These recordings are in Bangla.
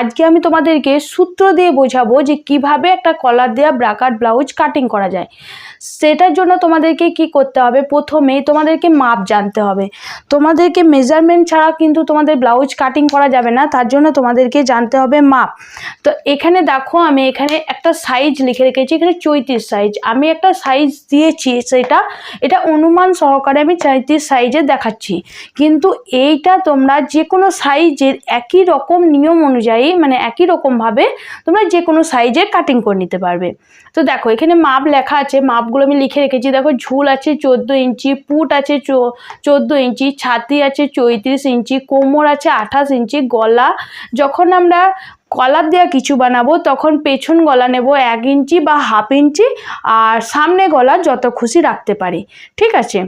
আজকে আমি তোমাদেরকে সূত্র দিয়ে বোঝাবো যে কীভাবে একটা কলার দেওয়া ব্রাকার ব্লাউজ কাটিং করা যায়। সেটার জন্য তোমাদেরকে কি করতে হবে? প্রথমেই তোমাদেরকে মাপ জানতে হবে। তোমাদেরকে মেজারমেন্ট ছাড়া কিন্তু তোমাদের ব্লাউজ কাটিং করা যাবে না, তার জন্য তোমাদেরকে জানতে হবে মাপ। তো এখানে দেখো, আমি এখানে একটা সাইজ লিখে রেখেছি, এখানে চৈত্রিশ সাইজ আমি একটা সাইজ দিয়েছি, সেটা, এটা অনুমান সহকারে আমি চৈত্রিশ সাইজে দেখাচ্ছি। কিন্তু এইটা তোমরা যে কোনো সাইজের একই রকম নিয়ম অনুযায়ী মানে একই রকমভাবে তোমরা যে কোনো সাইজে কাটিং করে নিতে পারবে। তো দেখো, এখানে মাপ লেখা আছে মাপগুলো আমি লিখে রেখেছি। দেখো, ঝুল আছে চোদ্দ ইঞ্চি, পুট আছে চোদ্দ ইঞ্চি, ছাতি আছে চৌত্রিশ ইঞ্চি, কোমর আছে আঠাশ ইঞ্চি, গলা, যখন আমরা কলার দেওয়া কিছু বানাবো, তখন পেছন গলা নেব এক ইঞ্চি বা হাফ ইঞ্চি, আর সামনে গলা যত খুশি রাখতে পারি। ঠিক আছে?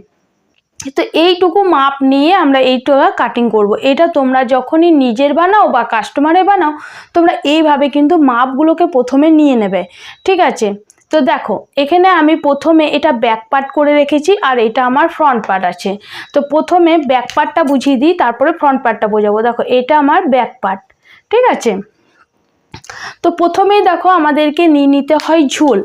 তো এইটুকু মাপ নিয়ে আমরা এইটা কাটিং করব। এটা তোমরা যখনই নিজের বানাও বা কাস্টমারে বানাও, তোমরা এইভাবে কিন্তু মাপগুলোকে প্রথমে নিয়ে নেবে। ঠিক আছে? তো দেখো, এখানে আমি প্রথমে এটা ব্যাক পার্ট করে রেখেছি আর এটা আমার ফ্রন্ট পার্ট আছে। তো প্রথমে ব্যাক পার্টটা বুঝিয়ে দিই, তারপরে ফ্রন্ট পার্টটা বোঝাবো। দেখো, এটা আমার ব্যাক পার্ট ঠিক আছে? তো প্রথমেই দেখো, আমাদেরকে নিয়ে নিতে হয় ঝুল।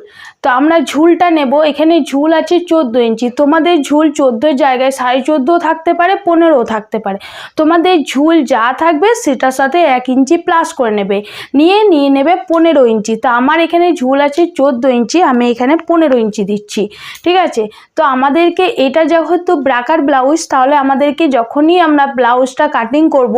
তো আমরা ঝুলটা নেব। এখানে ঝুল আছে চোদ্দ ইঞ্চি। তোমাদের ঝুল চোদ্দোর জায়গায় সাড়ে চোদ্দ থাকতে পারে পনেরো থাকতে পারে। তোমাদের ঝুল যা থাকবে, সেটার সাথে এক ইঞ্চি প্লাস করে নেবে। নিয়ে নিয়ে নেবে পনেরো ইঞ্চি। তো আমার এখানে ঝুল আছে চোদ্দ ইঞ্চি, আমি এখানে পনেরো ইঞ্চি দিচ্ছি। ঠিক আছে? তো আমাদেরকে এটা যেহেতু ব্রাকার ব্লাউজ তাহলে আমাদেরকে যখনই আমরা ব্লাউজটা কাটিং করব,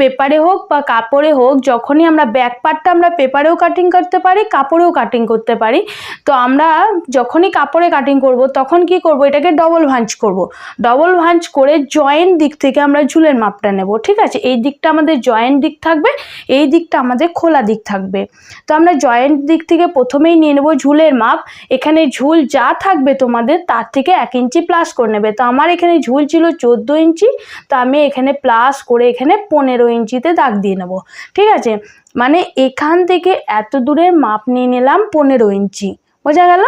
পেপারে হোক বা কাপড়ে হোক, যখনই আমরা ব্যাক পার্টটা আমরা পেপারেও কাটিং করতে পারি, কাপড়েও কাটিং করতে পারি, তো আমরা যখনই কাপড়ে কাটিং করব, তখন কি করব? এটাকে ডবল ভাঁজ করব। ডবল ভাঁজ করে জয়েন্ট দিক থেকে আমরা ঝুলের মাপটা নেব, ঠিক আছে? এই দিকটা আমাদের জয়েন্ট দিক থাকবে, এই দিকটা আমাদের খোলা দিক থাকবে। তো আমরা জয়েন্ট দিক থেকে প্রথমেই নিয়ে নেব ঝুলের মাপ। এখানে ঝুল যা থাকবে তোমাদের, তার থেকে এক ইঞ্চি প্লাস করে নেবে। তো আমার এখানে ঝুল ছিল চোদ্দ ইঞ্চি, তো আমি এখানে প্লাস করে এখানে পনেরো ইঞ্চিতে দাগ দিয়ে নেব, ঠিক আছে? মানে এখান থেকে এত দূরের মাপ নিয়ে নিলাম পনেরো ইঞ্চি। বোঝা গেল?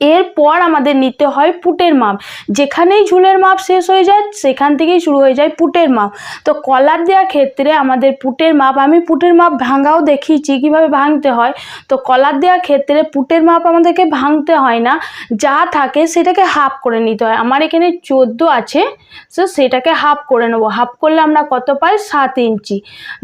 এরপর আমাদের নিতে হয় পুটের মাপ। যেখানেই ঝুলের মাপ শেষ হয়ে যায়, সেখান থেকেই শুরু হয়ে যায় পুটের মাপ। তো কলার দেওয়ার ক্ষেত্রে আমাদের পুটের মাপ, আমি পুটের মাপ ভাঙাও দেখিয়েছি, কীভাবে ভাঙতে হয়। তো কলার দেওয়ার ক্ষেত্রে পুটের মাপ আমাদেরকে ভাঙতে হয় না। যা থাকে সেটাকে হাফ করে নিতে হয়। আমার এখানে চোদ্দ আছে, তো সেটাকে হাফ করে নেব। হাফ করলে আমরা কত পাই? সাত ইঞ্চি।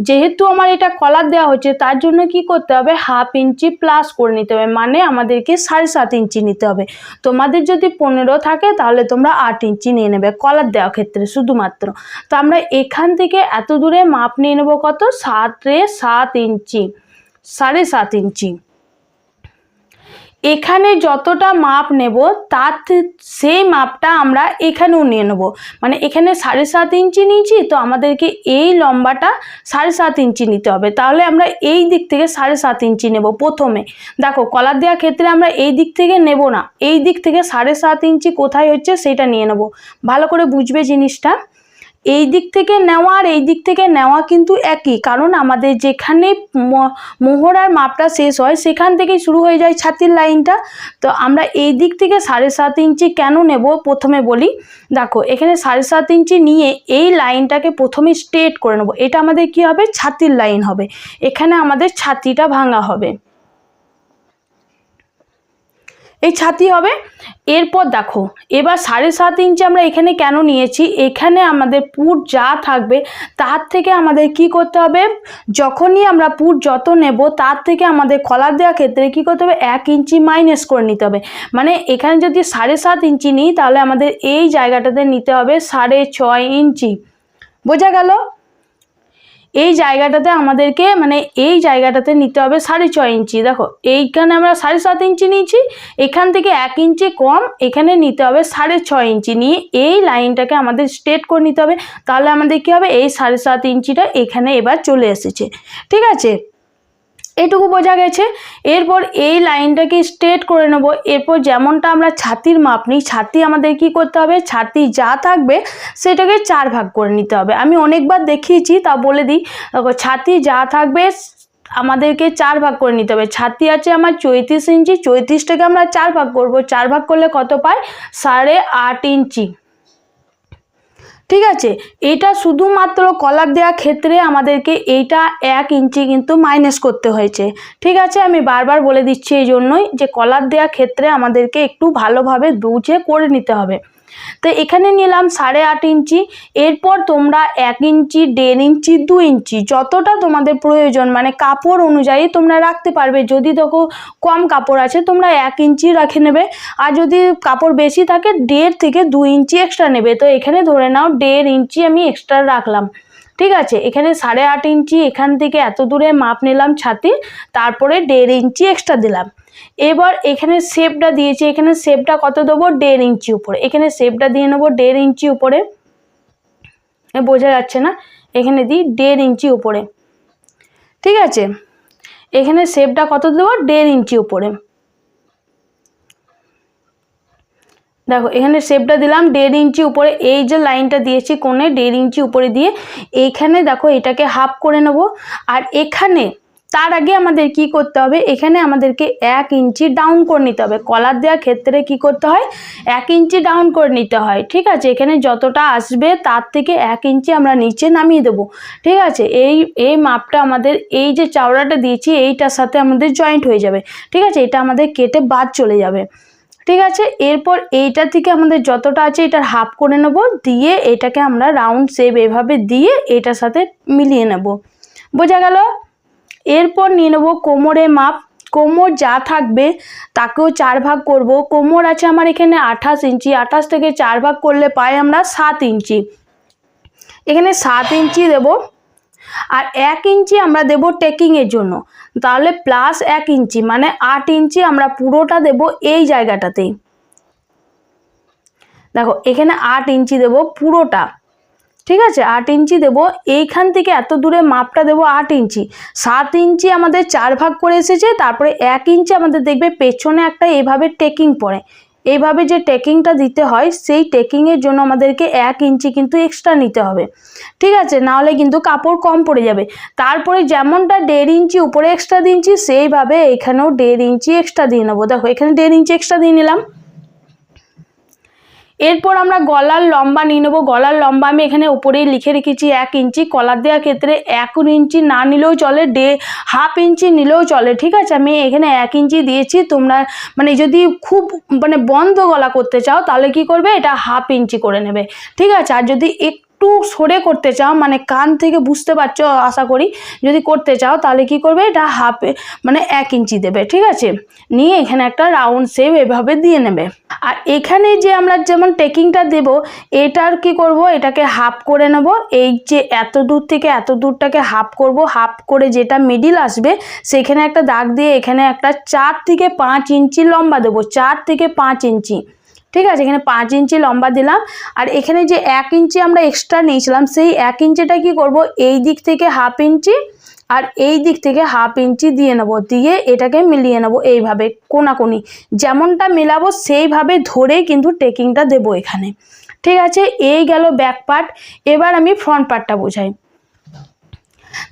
যেহেতু আমার এটা কলার দেওয়া হচ্ছে তার জন্য কি করতে হবে? হাফ ইঞ্চি প্লাস করে নিতে হবে। মানে আমাদেরকে সাড়ে সাত ইঞ্চি নিতে হবে। তোমাদের যদি পনেরো থাকে তাহলে তোমরা আট ইঞ্চি নিয়ে নেবে কলার দেওয়ার ক্ষেত্রে শুধুমাত্র। তো আমরা এখান থেকে এত দূরে মাপ নিয়ে নেব কত? সাতে সাত ইঞ্চি, সাড়ে সাত ইঞ্চি। এখানে যতটা মাপ নেব, তার সেই মাপটা আমরা এখানেও নিয়ে নেব। মানে এখানে সাড়ে সাত ইঞ্চি নিয়েছি, তো আমাদেরকে এই লম্বাটা সাড়ে সাত ইঞ্চি নিতে হবে। তাহলে আমরা এই দিক থেকে সাড়ে সাত ইঞ্চি নেব প্রথমে। দেখো, কলার দেওয়ার ক্ষেত্রে আমরা এই দিক থেকে নেব না। এই দিক থেকে সাড়ে সাত ইঞ্চি কোথায় হচ্ছে, সেটা নিয়ে নেব। ভালো করে বুঝবে জিনিসটা? এই দিক থেকে নেওয়া আর এই দিক থেকে নেওয়া কিন্তু একই। কারণ আমাদের যেখানে মোহরার মাপটা শেষ হয়, সেখান থেকেই শুরু হয়ে যায় ছাতির লাইনটা। তো আমরা এই দিক থেকে সাড়ে সাত ইঞ্চি কেন নেব? প্রথমে বলি, দেখো, এখানে সাড়ে সাত ইঞ্চি নিয়ে এই লাইনটাকে প্রথমে স্ট্রেট করে নেব। এটা আমাদের কি হবে? ছাতির লাইন হবে। এখানে আমাদের ছাতিটা ভাঙা হবে। এই ছাতি হবে। এরপর দেখো, এবার সাড়ে সাত ইঞ্চি আমরা এখানে কেন নিয়েছি? এখানে আমাদের পুট যা থাকবে, তার থেকে আমাদের কি করতে হবে? যখনই আমরা পুট যত নেব, তার থেকে আমাদের কলার দেওয়ার ক্ষেত্রে কি করতে হবে? এক ইঞ্চি মাইনাস করে নিতে হবে। মানে এখানে যদি সাড়ে সাত ইঞ্চি নিই, তাহলে আমাদের এই জায়গাটাতে নিতে হবে সাড়ে ছয় ইঞ্চি। বোঝা গেল? এই জায়গাটাতে আমাদেরকে মানে এই জায়গাটাতে নিতে হবে সাড়ে ছয় ইঞ্চি। দেখো, এইখানে আমরা সাড়ে সাত ইঞ্চি নিয়েছি, এখান থেকে এক ইঞ্চি কম, এখানে নিতে হবে সাড়ে ছয় ইঞ্চি। নিয়ে এই লাইনটাকে আমাদের স্ট্রেট করে নিতে হবে। তাহলে আমাদের কী হবে? এই সাড়ে সাত ইঞ্চিটা এখানে এবার চলে এসেছে। ঠিক আছে? এটুকু বোঝা গেছে। এরপর এই লাইনটাকে স্ট্রেট করে নেব। এরপর যেমনটা আমরা ছাতির মাপ নিই, ছাতি আমাদের কি করতে হবে? ছাতি যা থাকবে সেটাকে চার ভাগ করে নিতে হবে। আমি অনেকবার দেখিয়েছি, তা বলে দিই। ছাতি যা থাকবে আমাদেরকে চার ভাগ করে নিতে হবে। ছাতি আছে আমার চৈত্রিশ ইঞ্চি, চৈত্রিশটাকে আমরা চার ভাগ করব। চার ভাগ করলে কত পাই? সাড়ে আট ইঞ্চি। ঠিক আছে? এটা শুধুমাত্র কলার দেওয়া ক্ষেত্রে আমাদেরকে এইটা এক ইঞ্চি কিন্তু মাইনাস করতে হয়েছে। ঠিক আছে? আমি বারবার বলে দিচ্ছি এই জন্যই যে কলার দেওয়া ক্ষেত্রে আমাদেরকে একটু ভালোভাবে বুঝে করে নিতে হবে। তো এখানে নিলাম সাড়ে আট ইঞ্চি। এরপর তোমরা এক ইঞ্চি, দেড় ইঞ্চি, দু ইঞ্চি, যতটা তোমাদের প্রয়োজন মানে কাপড় অনুযায়ী তোমরা রাখতে পারবে। যদি দেখো কম কাপড় আছে, তোমরা এক ইঞ্চি রাখে নেবে। আর যদি কাপড় বেশি থাকে, দেড় থেকে দু ইঞ্চি এক্সট্রা নেবে। তো এখানে ধরে নাও, দেড় ইঞ্চি আমি এক্সট্রা রাখলাম। ঠিক আছে? এখানে সাড়ে আট ইঞ্চি এখান থেকে এত দূরে মাপ নিলাম ছাতি, তারপরে দেড় ইঞ্চি এক্সট্রা দিলাম। এবার এখানে শেপটা দিয়েছি, এখানে শেপটা কত দেবো? দেড় ইঞ্চি উপরে। এখানে শেপটা দিয়ে নেব দেড় ইঞ্চি উপরে। বোঝা যাচ্ছে না? এখানে দিই দেড় ইঞ্চি উপরে। ঠিক আছে? এখানে শেপটা কত দেবো? দেড় ইঞ্চি উপরে। দেখো, এখানে শেপটা দিলাম দেড় ইঞ্চি উপরে, এই যে লাইনটা দিয়েছি কোণে দেড় ইঞ্চি উপরে দিয়ে, এইখানে দেখো এটাকে হাফ করে নেব। আর এখানে, তার আগে আমাদের কি করতে হবে? এখানে আমাদেরকে এক ইঞ্চি ডাউন করে নিতে হবে। কলার দেওয়ার ক্ষেত্রে কি করতে হয়? এক ইঞ্চি ডাউন করে নিতে হয়, ঠিক আছে? এখানে যতটা আসবে, তার থেকে এক ইঞ্চি আমরা নিচে নামিয়ে দেবো, ঠিক আছে? এই এই মাপটা আমাদের, এই যে চাওড়াটা দিয়েছি, এইটার সাথে আমাদের জয়েন্ট হয়ে যাবে, ঠিক আছে? এটা আমাদের কেটে বাদ চলে যাবে। ঠিক আছে? এরপর এইটা থেকে আমাদের যতটা আছে এটার হাফ করে নেব। দিয়ে এটাকে আমরা রাউন্ড শেপ এভাবে দিয়ে এটার সাথে মিলিয়ে নেব। বোঝা গেল? এরপর নিয়ে নেব কোমরে মাপ। কোমর যা থাকবে তাকেও চার ভাগ করব। কোমর আছে আমার এখানে আঠাশ ইঞ্চি। আঠাশ থেকে চার ভাগ করলে পাই আমরা সাত ইঞ্চি। এখানে সাত ইঞ্চি দেব। আর এক ইঞ্চি আমরা দেব টেকিংয়ের জন্য। তাহলে প্লাস এক ইঞ্চি মানে আট ইঞ্চি আমরা পুরোটা দেব এই জায়গাটাতেই। দেখো, এখানে আট ইঞ্চি দেব পুরোটা। ঠিক আছে? আট ইঞ্চি দেবো, এইখান থেকে এত দূরে মাপটা দেবো আট ইঞ্চি। সাত ইঞ্চি আমাদের চার ভাগ করে এসেছে, তারপরে এক ইঞ্চি আমাদের দেখবে পেছনে একটা এভাবে টেকিং পড়ে। এইভাবে যে টেকিংটা দিতে হয়, সেই টেকিংয়ের জন্য আমাদেরকে এক ইঞ্চি কিন্তু এক্সট্রা নিতে হবে। ঠিক আছে? নাহলে কিন্তু কাপড় কম পড়ে যাবে। তারপরে যেমনটা দেড় ইঞ্চি উপরে এক্সট্রা দিয়েছি, সেইভাবে এখানেও দেড় ইঞ্চি এক্সট্রা দিয়ে নেব। দেখো, এখানে দেড় ইঞ্চি এক্সট্রা দিয়ে নিলাম। এরপর আমরা গলার লম্বা নিয়ে নেব। গলার লম্বা আমি এখানে উপরেই লিখে রেখেছি এক ইঞ্চি। কলার দেওয়ার ক্ষেত্রে এক ইঞ্চি না নিলেও চলে, ডে হাফ ইঞ্চি নিলেও চলে, ঠিক আছে? আমি এখানে এক ইঞ্চি দিয়েছি। তোমরা মানে যদি খুব মানে বন্ধ গলা করতে চাও, তাহলে কি করবে? এটা হাফ ইঞ্চি করে নেবে। ঠিক আছে? আর যদি এক একটু সরে করতে চাও মানে কান থেকে বুঝতে পারছ, আশা করি, যদি করতে চাও, তাহলে কি করবে, এটা হাফে মানে এক ইঞ্চি দেবে, ঠিক আছে? নিয়ে এখানে একটা রাউন্ড শেপ এভাবে দিয়ে নেবে। আর এখানে যে আমরা যেমন টেকিংটা দেব, এটার কি করব, এটাকে হাফ করে নেব। এই যে এত দূর থেকে এত দূরটাকে হাফ করব হাফ করে যেটা মিডিল আসবে, সেখানে একটা দাগ দিয়ে এখানে একটা চার থেকে পাঁচ ইঞ্চি লম্বা দেবো, চার থেকে পাঁচ ইঞ্চি। ঠিক আছে? এখানে পাঁচ ইঞ্চি লম্বা দিলাম। আর এখানে যে এক ইঞ্চি আমরা এক্সট্রা নিয়েছিলাম, সেই এক ইঞ্চিটা কি করব? এই দিক থেকে হাফ ইঞ্চি আর এই দিক থেকে হাফ ইঞ্চি দিয়ে নেব। দিয়ে এটাকে মিলিয়ে নেব এইভাবে, কোনাকুনি। যেমনটা মেলাবো, সেইভাবে ধরেই কিন্তু টেকিংটা দেবো এখানে। ঠিক আছে? এই গেল ব্যাক পার্ট এবার আমি ফ্রন্ট পার্টটা বোঝাই।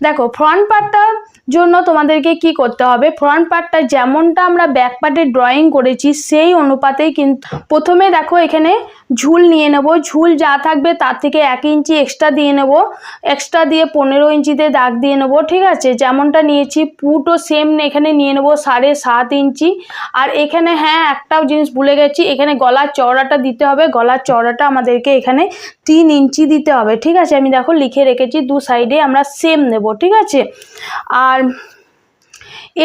দেখো ফ্রন্ট পার্টটার জন্য তোমাদেরকে কি করতে হবে? ফ্রন্ট পার্টটা যেমনটা আমরা ব্যাক পার্টে ড্রয়িং করেছি, সেই অনুপাতেই কিন্তু প্রথমে দেখো এখানে ঝুল নিয়ে নেব। ঝুল যা থাকবে তার থেকে এক ইঞ্চি এক্সট্রা দিয়ে নেব। এক্সট্রা দিয়ে পনেরো ইঞ্চিতে দাগ দিয়ে নেব, ঠিক আছে? যেমনটা নিয়েছি পুটও সেম এখানে নিয়ে নেব সাড়ে সাত ইঞ্চি। আর এখানে হ্যাঁ একটাও জিনিস ভুলে গেছি, এখানে গলার চওড়াটা দিতে হবে। গলার চওড়াটা আমাদেরকে এখানে তিন ইঞ্চি দিতে হবে, ঠিক আছে? আমি দেখো লিখে রেখেছি, দু সাইডে আমরা সেম নেব, ঠিক আছে? আর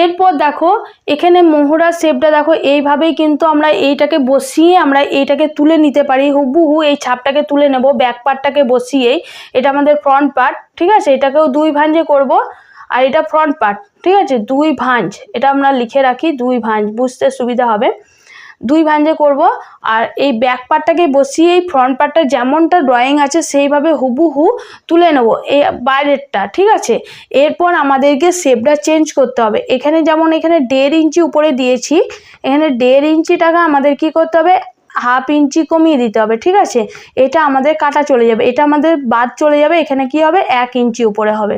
এরপর দেখো, এখানে মোহরার শেপটা দেখো, এইভাবেই কিন্তু আমরা এইটাকে বসিয়ে আমরা এইটাকে তুলে নিতে পারি। হুবহু এই ছাপটাকে তুলে নেব ব্যাক পার্টটাকে বসিয়েই। এটা আমাদের ফ্রন্ট পার্ট ঠিক আছে? এটাকেও দুই ভাঁজে করব, আর এটা ফ্রন্ট পার্ট ঠিক আছে? দুই ভাঁজ, এটা আমরা লিখে রাখি, দুই ভাঁজ, বুঝতে সুবিধা হবে। দুই ভাঁজে করব। আর এই ব্যাক পার্টটাকে বসিয়ে এই ফ্রন্ট পার্টটা যেমনটা ড্রয়িং আছে, সেইভাবে হুবহু তুলে নেব এই বাইরেরটা ঠিক আছে? এরপর আমাদেরকে শেপটা চেঞ্জ করতে হবে। এখানে যেমন এখানে দেড় ইঞ্চি উপরে দিয়েছি, এখানে দেড় ইঞ্চি টাকা আমাদের কি করতে হবে? হাফ ইঞ্চি কমিয়ে দিতে হবে, ঠিক আছে? এটা আমাদের কাটা চলে যাবে। এটা আমাদের বাদ চলে যাবে। এখানে কি হবে? এক ইঞ্চি উপরে হবে।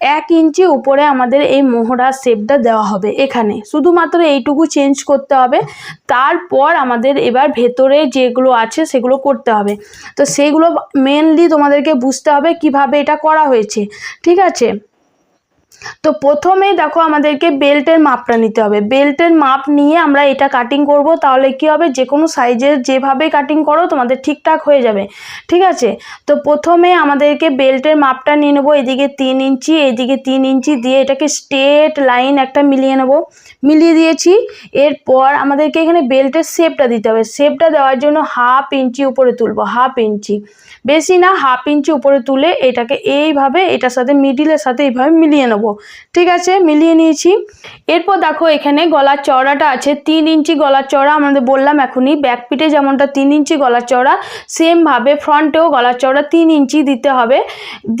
এক ইঞ্চি উপরে আমাদের এই মোহরার শেপটা দেওয়া হবে এখানে। শুধুমাত্র এইটুকু চেঞ্জ করতে হবে। তারপর আমাদের এবার ভেতরে যেগুলো আছে সেগুলো করতে হবে। তো সেগুলো মেনলি তোমাদেরকে বুঝতে হবে কীভাবে এটা করা হয়েছে। ঠিক আছে? তো প্রথমেই দেখো আমাদেরকে বেল্টের মাপটা নিতে হবে। বেল্টের মাপ নিয়ে আমরা এটা কাটিং করব, তাহলে কি হবে? যে কোনো সাইজের যেভাবে কাটিং করো, তোমাদের ঠিকঠাক হয়ে যাবে। ঠিক আছে? তো প্রথমে আমাদেরকে বেল্টের মাপটা নিয়ে নেব, এদিকে তিন ইঞ্চি, এদিকে তিন ইঞ্চি দিয়ে এটাকে স্ট্রেট লাইন একটা মিলিয়ে নেব। মিলিয়ে দিয়েছি, এরপর আমাদেরকে এখানে বেল্টের শেপটা দিতে হবে। শেপটা দেওয়ার জন্য হাফ ইঞ্চি উপরে তুলবো হাফ ইঞ্চি। বেশি না হাফ ইঞ্চি উপরে তুলে এটাকে এইভাবে, এটার সাথে মিডিলের সাথে এইভাবে মিলিয়ে নেব। ঠিক আছে, মিলিয়ে নিয়েছি। এরপর দেখো এখানে গলার চওড়াটা আছে, তিন ইঞ্চি গলার চওড়া, আমাদের বললাম এখনই ব্যাক পিঠে যেমনটা তিন ইঞ্চি গলার চওড়া সেমভাবে ফ্রন্টেও গলার চওড়া তিন ইঞ্চি দিতে হবে।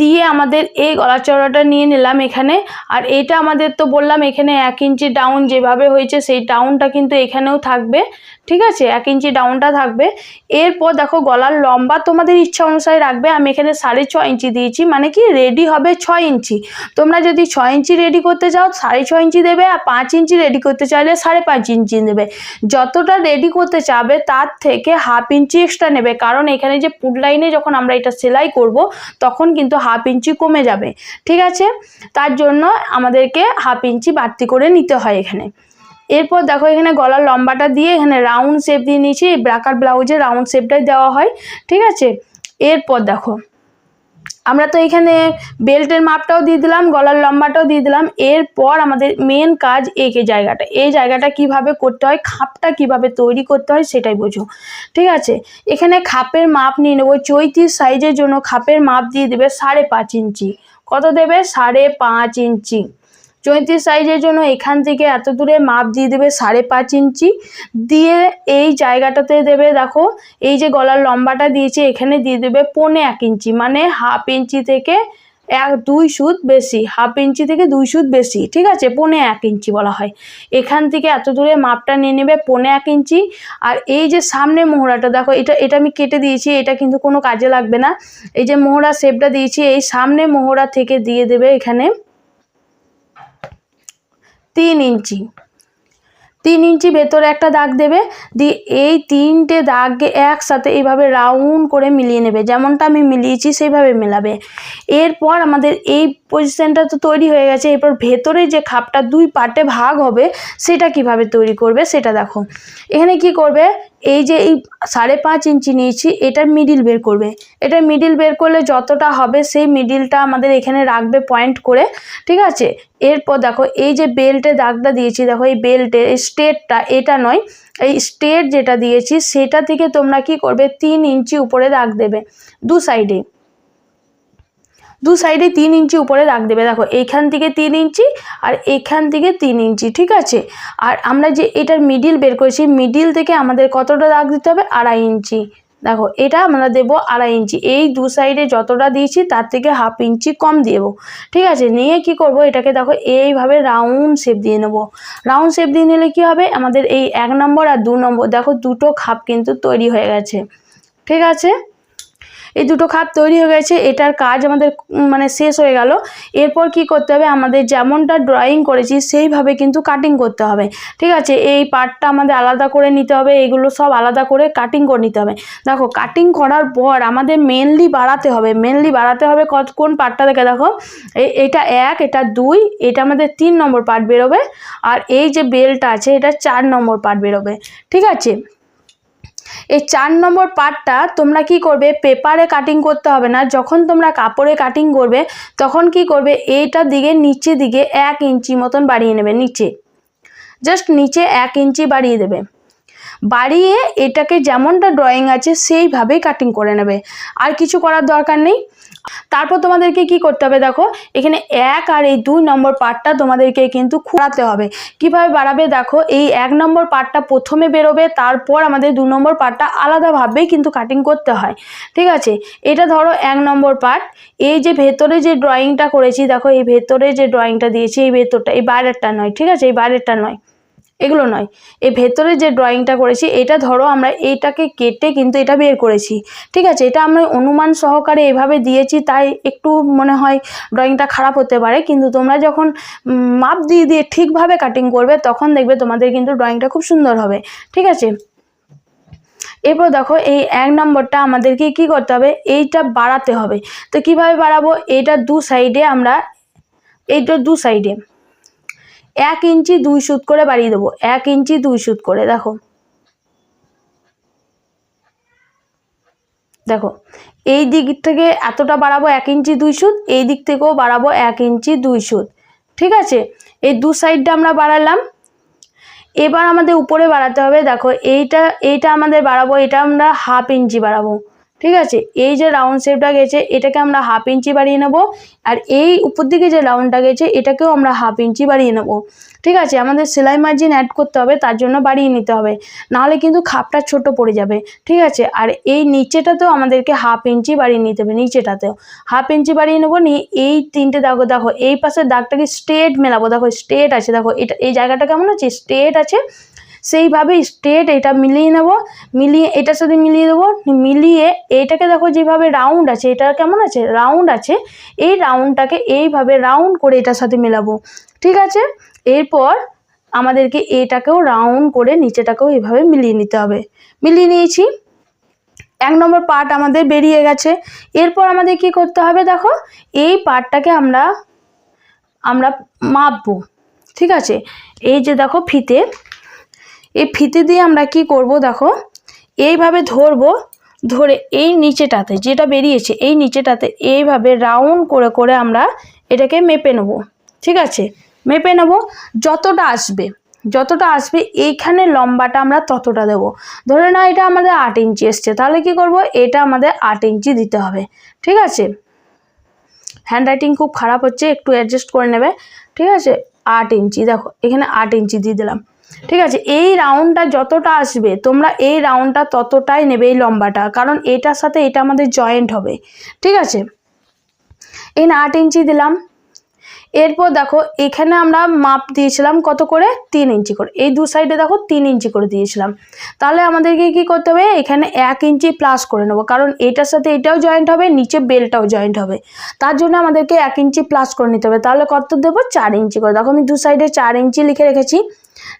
দিয়ে আমাদের এই গলার চওড়াটা নিয়ে নিলাম এখানে। আর এটা আমাদের তো বললাম এখানে এক ইঞ্চি ডাউন যেভাবে হয়েছে, সেই ডাউনটা কিন্তু এখানেও থাকবে। ঠিক আছে? এক ইঞ্চি ডাউনটা থাকবে। এরপর দেখো গলার লম্বা তোমাদের ইচ্ছা অনুসারে রাখবে। আমি এখানে সাড়ে ছ ইঞ্চি দিয়েছি। মানে কি? রেডি হবে ছয় ইঞ্চি। তোমরা যদি ছয় ইঞ্চি রেডি করতে চাও, সাড়ে ছ ইঞ্চি দেবে আর পাঁচ ইঞ্চি রেডি করতে চাইলে সাড়ে পাঁচ ইঞ্চি দেবে যতটা রেডি করতে চাবে, তার থেকে হাফ ইঞ্চি এক্সট্রা নেবে। কারণ এখানে যে পুট লাইনে যখন আমরা এটা সেলাই করব, তখন কিন্তু হাফ ইঞ্চি কমে যাবে। ঠিক আছে? তার জন্য আমাদেরকে হাফ ইঞ্চি বাড়তি করে নিতে হয় এখানে। এরপর দেখো এখানে গলার লম্বাটা দিয়ে এখানে রাউন্ড শেপ দিয়ে নিয়েছি ব্রাকার ব্লাউজে রাউন্ড শেপটাই দেওয়া হয়, ঠিক আছে? এরপর দেখো, আমরা তো এখানে বেল্টের মাপটাও দিয়ে দিলাম, গলার লম্বাটাও দিয়ে দিলাম, এরপর আমাদের মেন কাজ যে জায়গাটা, এই জায়গাটা কীভাবে করতে হয়, খাপটা কীভাবে তৈরি করতে হয় সেটাই বোঝো, ঠিক আছে? এখানে খাপের মাপ নিয়ে নেব চৈতির সাইজের জন্য খাপের মাপ দিয়ে দেবে সাড়ে পাঁচ ইঞ্চি, কত দেবে? সাড়ে পাঁচ ইঞ্চি। চৈত্রিশ সাইজের জন্য এখান থেকে এত দূরে মাপ দিয়ে দেবে সাড়ে পাঁচ ইঞ্চি। দিয়ে এই জায়গাটাতে দেবে দেখো, এই যে গলার লম্বাটা দিয়েছে, এখানে দিয়ে দেবে পৌনে এক ইঞ্চি মানে হাফ ইঞ্চি থেকে এক, দুই সুদ বেশি, হাফ ইঞ্চি থেকে দুই সুদ বেশি, ঠিক আছে? পৌনে এক ইঞ্চি বলা হয়। এখান থেকে এত দূরে মাপটা নিয়ে নেবে পৌনে এক ইঞ্চি। আর এই যে সামনে মোহরাটা, দেখো, এটা এটা আমি কেটে দিয়েছি, এটা কিন্তু কোনো কাজে লাগবে না। এই যে মোহরা শেপটা দিয়েছি, এই সামনে মোহরা থেকে দিয়ে দেবে এখানে তিন ইঞ্চি। তিন ইঞ্চি ভেতরে একটা দাগ দেবে, দিয়ে এই তিনটে দাগকে একসাথে এইভাবে রাউন্ড করে মিলিয়ে নেবে। যেমনটা আমি মিলিয়েছি, সেইভাবে মেলাবে। এরপর আমাদের এই পজিশানটা তো তৈরি হয়ে গেছে। এরপর ভেতরে যে খাপটা দুই পার্টে ভাগ হবে, সেটা কীভাবে তৈরি করবে, সেটা দেখো। এখানে কি করবে? এই যে এই সাড়ে পাঁচ ইঞ্চি নিয়েছি, এটার মিডিল বের করবে। এটা মিডিল বের করলে যতটা হবে, সেই মিডিলটা আমাদের এখানে রাখবে পয়েন্ট করে, ঠিক আছে? এরপর দেখো, এই যে বেল্টে দাগটা দিয়েছি, দেখো, এই বেল্টে এই স্টেটটা এটা নয়, এই স্টেট যেটা দিয়েছি, সেটা থেকে তোমরা কি করবে? তিন ইঞ্চি উপরে দাগ দেবে, দু সাইডে দু সাইডে তিন ইঞ্চি উপরে রাখ দেবে। দেখো, এইখান থেকে তিন ইঞ্চি আর এখান থেকে তিন ইঞ্চি, ঠিক আছে? আর আমরা যে এটার মিডিল বের করেছি মিডিল থেকে আমাদের কতটা দাগ দিতে হবে? আড়াই ইঞ্চি। দেখো, এটা আমরা দেবো আড়াই ইঞ্চি। এই দু সাইডে যতটা দিয়েছি, তার থেকে হাফ ইঞ্চি কম দেবো। ঠিক আছে? নিয়ে কি করব? এটাকে দেখো, এইভাবে রাউন্ড শেপ দিয়ে নেব। রাউন্ড শেপ দিয়ে নিলে কি হবে? আমাদের এই এক নম্বর আর দু নম্বর, দেখো দুটো খাপ কিন্তু তৈরি হয়ে গেছে। ঠিক আছে? এই দুটো খাপ তৈরি হয়ে গেছে, এটার কাজ আমাদের মানে শেষ হয়ে গেল। এরপর কি করতে হবে? আমাদের যেমনটা ড্রয়িং করেছি, সেইভাবে কিন্তু কাটিং করতে হবে। ঠিক আছে? এই পার্টটা আমাদের আলাদা করে নিতে হবে, এগুলো সব আলাদা করে কাটিং করে নিতে হবে। দেখো কাটিং করার পর আমাদের মেনলি বাড়াতে হবে। মেনলি বাড়াতে হবে কত, কোন পার্টটা দেখে দেখো? এটা এক, এটা দুই, এটা আমাদের তিন নম্বর পার্ট বেরোবে। আর এই যে বেলটা আছে, এটা চার নম্বর পার্ট বেরোবে। ঠিক আছে? এই চার নম্বর পার্টটা তোমরা কি করবে? পেপারে কাটিং করতে হবে না। যখন তোমরা কাপড়ে কাটিং করবে, তখন কি করবে? এইটার দিকে নিচে দিকে এক ইঞ্চি মতন বাড়িয়ে নেবে, নিচে। জাস্ট নিচে এক ইঞ্চি বাড়িয়ে দেবে। বাড়িয়ে এটাকে যেমনটা ড্রয়িং আছে, সেইভাবেই কাটিং করে নেবে। আর কিছু করার দরকার নেই। তারপর তোমাদেরকে কি করতে হবে দেখো, এখানে এক আর এই দুই নম্বর পার্টটা তোমাদেরকে কিন্তু খোঁড়াতে হবে। কীভাবে বাড়াবে দেখো, এই এক নম্বর পার্টটা প্রথমে বেরোবে, তারপর আমাদের দু নম্বর পার্টটা আলাদাভাবেই কিন্তু কাটিং করতে হয়। ঠিক আছে? এটা ধরো এক নম্বর পার্ট এই যে ভেতরে যে ড্রয়িংটা করেছি, দেখো এই ভেতরে যে ড্রয়িংটা দিয়েছি, এই ভেতরটা, এই বাইরেরটা নয়, ঠিক আছে? এই বাইরেরটা নয়। এগুলো নয়। এই ভেতরে যে ড্রয়িংটা করেছি, এটা ধরো আমরা এইটাকে কেটে কিন্তু এটা বের করেছি। ঠিক আছে? এটা আমরা অনুমান সহকারে এভাবে দিয়েছি, তাই একটু মনে হয় ড্রয়িংটা খারাপ হতে পারে। কিন্তু তোমরা যখন মাপ দিয়ে দিয়ে ঠিকভাবে কাটিং করবে, তখন দেখবে তোমাদের কিন্তু ড্রয়িংটা খুব সুন্দর হবে। ঠিক আছে? এরপর দেখো, এই এক নম্বরটা আমাদেরকে কি করতে হবে? এইটা বাড়াতে হবে। তো কীভাবে বাড়াবো? এইটা দু সাইডে আমরা, এইটা দু সাইডে এক ইঞ্চি দুই সুত করে বাড়িয়ে দেবো। এক ইঞ্চি দুই সুত করে, দেখো। দেখো, এই দিক থেকে এতটা বাড়াবো এক ইঞ্চি দুই সুত, এই দিক থেকেও বাড়াবো এক ইঞ্চি দুই সুত। ঠিক আছে? এই দু সাইডটা আমরা বাড়ালাম। এবার আমাদের উপরে বাড়াতে হবে। দেখো, এইটা এইটা আমাদের বাড়াবো, এটা আমরা হাফ ইঞ্চি বাড়াবো। ঠিক আছে? এই যে রাউন্ড শেপটা গেছে, এটাকে আমরা হাফ ইঞ্চি বাড়িয়ে নেব। আর এই উপর দিকে যে রাউন্ডটা গেছে, এটাকেও আমরা হাফ ইঞ্চি বাড়িয়ে নেব। ঠিক আছে? আমাদের সেলাই মার্জিন অ্যাড করতে হবে, তার জন্য বাড়িয়ে নিতে হবে। নাহলে কিন্তু খাপটা ছোট পড়ে যাবে। ঠিক আছে? আর এই নিচেটাতেও আমাদেরকে হাফ ইঞ্চি বাড়িয়ে নিতে হবে, নিচেটাতেও। হাফ ইঞ্চি বাড়িয়ে নেব, নিয়ে এই তিনটে দেখো দেখো, এই পাশের দাগটাকে স্ট্রেট মেলাবো। দেখো স্ট্রেট আছে, দেখো, এটা, এই জায়গাটা কেমন আছে? স্ট্রেট আছে সেইভাবে স্ট্রেট এটা মিলিয়ে নেব, মিলিয়ে, এটার সাথে মিলিয়ে দেবো, মিলিয়ে এইটাকে দেখো যেভাবে রাউন্ড আছে, এটা কেমন আছে? রাউন্ড আছে, এই রাউন্ডটাকে এইভাবে রাউন্ড করে এটার সাথে মেলাবো, ঠিক আছে? এরপর আমাদেরকে এটাকেও রাউন্ড করে নিচেটাকেও এইভাবে মিলিয়ে নিতে হবে, মিলিয়ে নিয়েছি। এক নম্বর পার্ট আমাদের বেরিয়ে গেছে, এরপর আমাদের কি করতে হবে দেখো? এই পার্টটাকে আমরা আমরা মাপবো, ঠিক আছে? এই যে দেখো ফিতে এই ফিতে দিয়ে আমরা কি করব দেখো? এইভাবে ধরবো, ধরে এই নিচেটাতে যেটা বেরিয়েছে এই নিচেটাতে এইভাবে রাউন্ড করে করে আমরা এটাকে মেপে নেব। ঠিক আছে? মেপে নেব যতটা আসবে যতটা আসবে এইখানে লম্বাটা আমরা ততটা দেব। ধরে না এটা আমাদের আট ইঞ্চি এসছে, তাহলে কি করব? এটা আমাদের আট ইঞ্চি দিতে হবে। ঠিক আছে? হ্যান্ডরাইটিং খুব খারাপ হচ্ছে, একটু অ্যাডজাস্ট করে নেবে। ঠিক আছে? আট ইঞ্চি, দেখো, এখানে আট ইঞ্চি দিয়ে দিলাম। ঠিক আছে, এই রাউন্ডটা যতটা আসবে, তোমরা এই রাউন্ডটা ততটাই নেবে এই লম্বাটা, কারণ এটার সাথে এটা আমাদের জয়েন্ট হবে, ঠিক আছে? এই আট ইঞ্চি দিলাম, এরপর দেখো, এখানে আমরা মাপ দিয়েছিলাম কত করে? তিন ইঞ্চি করে, এই দু সাইডে দেখো তিন ইঞ্চি করে দিয়েছিলাম, তাহলে আমাদেরকে কি করতে হবে? এখানে এক ইঞ্চি প্লাস করে নেব, কারণ এটার সাথে এটাও জয়েন্ট হবে নিচে বেলটাও জয়েন্ট হবে, তার জন্য আমাদেরকে এক ইঞ্চি প্লাস করে নিতে হবে, তাহলে কত দেবো? চার ইঞ্চি করে, দেখো আমি দু সাইডে চার ইঞ্চি লিখে রেখেছি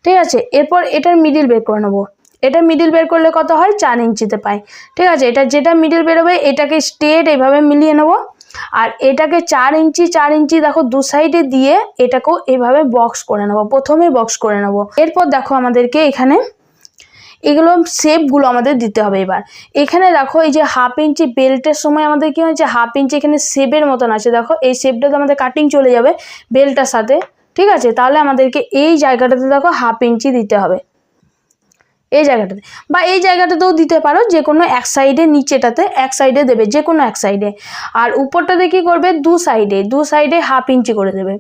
ঠিক আছে? এরপর এটার মিডিল বের করে নেব। এটা মিডিল বের করলে কত হয়? চার ইঞ্চিতে পাই। ঠিক আছে? এটা যেটা মিডিল বেরোবে, এটাকে স্ট্রেট এইভাবে মিলিয়ে নেব। আর এটাকে চার ইঞ্চি চার ইঞ্চি দেখো দু সাইডে দিয়ে এটাকেও এইভাবে বক্স করে নেব। প্রথমে বক্স করে নেব। এরপর দেখো আমাদেরকে এখানে এগুলো শেপগুলো আমাদের দিতে হবে এবার। এখানে দেখো এই যে হাফ ইঞ্চি বেল্টের সময় আমাদের কি হয়েছে? হাফ ইঞ্চি এখানে শেপের মতন আছে। দেখো এই শেপটা তো আমাদের কাটিং চলে যাবে বেল্টটার সাথে। ঠিক আছে? তাহলে আমাদেরকে এই জায়গাটাতে দেখো হাফ ইঞ্চি দিতে হবে। এই জায়গাটাতে। বা এই জায়গাটাতেও দিতে পারো, যে কোনো এক সাইডে নিচেটাতে এক সাইডে দেবে, যে কোনো এক সাইডে আর উপরটাতে কি করবে? দু সাইডে দু সাইডে হাফ ইঞ্চি করে দেবে।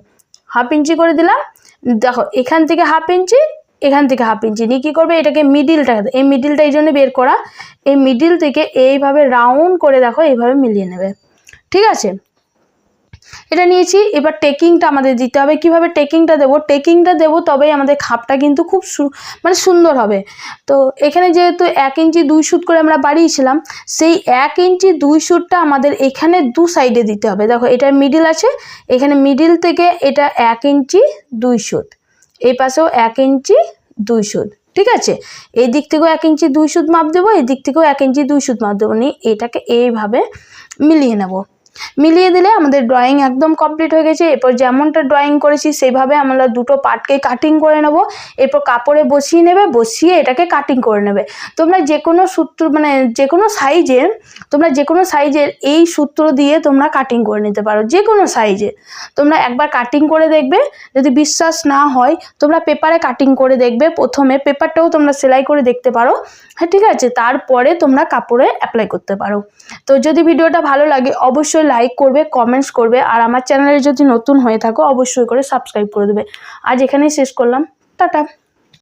হাফ ইঞ্চি করে দিলাম। দেখো, এখান থেকে হাফ ইঞ্চি এখান থেকে হাফ ইঞ্চি নিয়ে কী করবে? এটাকে মিডিলটাকে এই মিডিলটা এই জন্য বের করা। এই মিডিল থেকে এইভাবে রাউন্ড করে দেখো, এইভাবে মিলিয়ে নেবে। ঠিক আছে? এটা নিয়েছি। এবার টেকিংটা আমাদের দিতে হবে। কীভাবে টেকিংটা দেবো? টেকিংটা দেবো তবেই আমাদের খাপটা কিন্তু খুব মানে সুন্দর হবে। তো এখানে যেহেতু এক ইঞ্চি দুই সুত করে আমরা বাড়িয়েছিলাম, সেই এক ইঞ্চি দুই সুতটা আমাদের এখানে দু সাইডে দিতে হবে। দেখো এটা মিডিল আছে। এখানে মিডিল থেকে এটা এক ইঞ্চি দুই সুত। এই পাশেও এক ইঞ্চি দুই সুত। ঠিক আছে? এই দিক থেকেও এক ইঞ্চি দুই সুত মাপ দেবো, এই দিক থেকেও এক ইঞ্চি দুই সুত মাপ দেবো। নিয়ে এটাকে এইভাবে মিলিয়ে নেব। মিলিয়ে দিলে আমাদের ড্রয়িং একদম কমপ্লিট হয়ে গেছে। এরপর যেমনটা ড্রয়িং করেছি, সেইভাবে আমরা দুটো পার্টকে কাটিং করে নেব। এরপর কাপড়ে বসিয়ে নেবে, বসিয়ে এটাকে কাটিং করে নেবে। তোমরা যে কোনো সূত্র মানে যে কোনো সাইজের তোমরা যে কোনো সাইজের এই সূত্র দিয়ে তোমরা কাটিং করে নিতে পারো যে কোনো সাইজে তোমরা একবার কাটিং করে দেখবে, যদি বিশ্বাস না হয়, তোমরা পেপারে কাটিং করে দেখবে, প্রথমে পেপারটাও তোমরা সেলাই করে দেখতে পারো। হ্যাঁ ঠিক আছে? তারপরে তোমরা কাপড়ে অ্যাপ্লাই করতে পারো। তো যদি ভিডিওটা ভালো লাগে, অবশ্যই লাইক করবে কমেন্টস করবে, আর আমার চ্যানেলে যদি নতুন হয়ে থাকো, অবশ্যই করে সাবস্ক্রাইব করে দেবে। আজ এখানেই শেষ করলাম। টাটা।